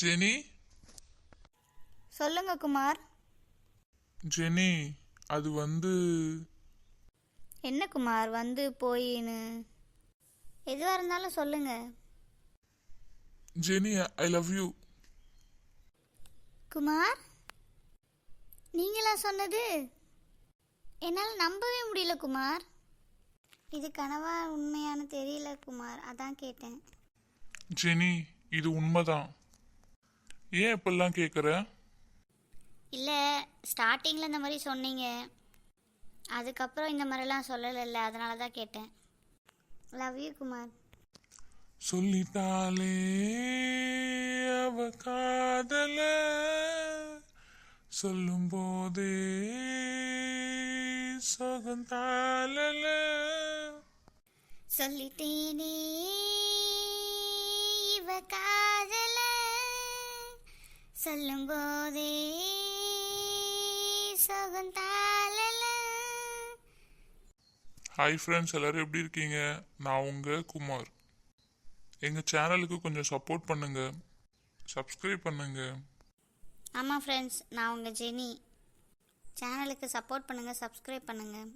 Jenny? சொல்லுங்க Kumar. Jenny அது வந்து என்ன குமார்? வந்து போயின்னு. எதுவாக இருந்தாலும் சொல்லுங்க. Jenny I love you Kumar நீங்களா சொன்னது? என்னால் நம்பவே முடியல குமார். இது கனவா உண்மையானு தெரியல குமார். அதான் கேட்டேன். ஜெனி இது உண்மைதான். ஏன் இப்பெல்லாம் கேட்குற இல்லை ஸ்டார்டிங்கில் இந்த மாதிரி சொன்னீங்க. அதுக்கப்புறம் இந்த மாதிரிலாம் சொல்லலைல்ல அதனால தான் கேட்டேன். Love you Kumar. சொல்லிட்டாலே அவ காதல சொல்லும் போதே சொகந்தாளல சொல்லிட்டேனே இவ காதல சொல்லும் போதே ஹாய் ஃப்ரெண்ட்ஸ் எல்லாரும் எப்படி இருக்கீங்க? நான் உங்க குமார். எங்கள் சேனலுக்கு கொஞ்சம் சப்போர்ட் பண்ணுங்க. சப்ஸ்கிரைப் பண்ணுங்க. ஆமாம் ஃப்ரெண்ட்ஸ் நான் உங்கள் ஜெனி. சேனலுக்கு சப்போர்ட் பண்ணுங்கள் சப்ஸ்கிரைப் பண்ணுங்கள்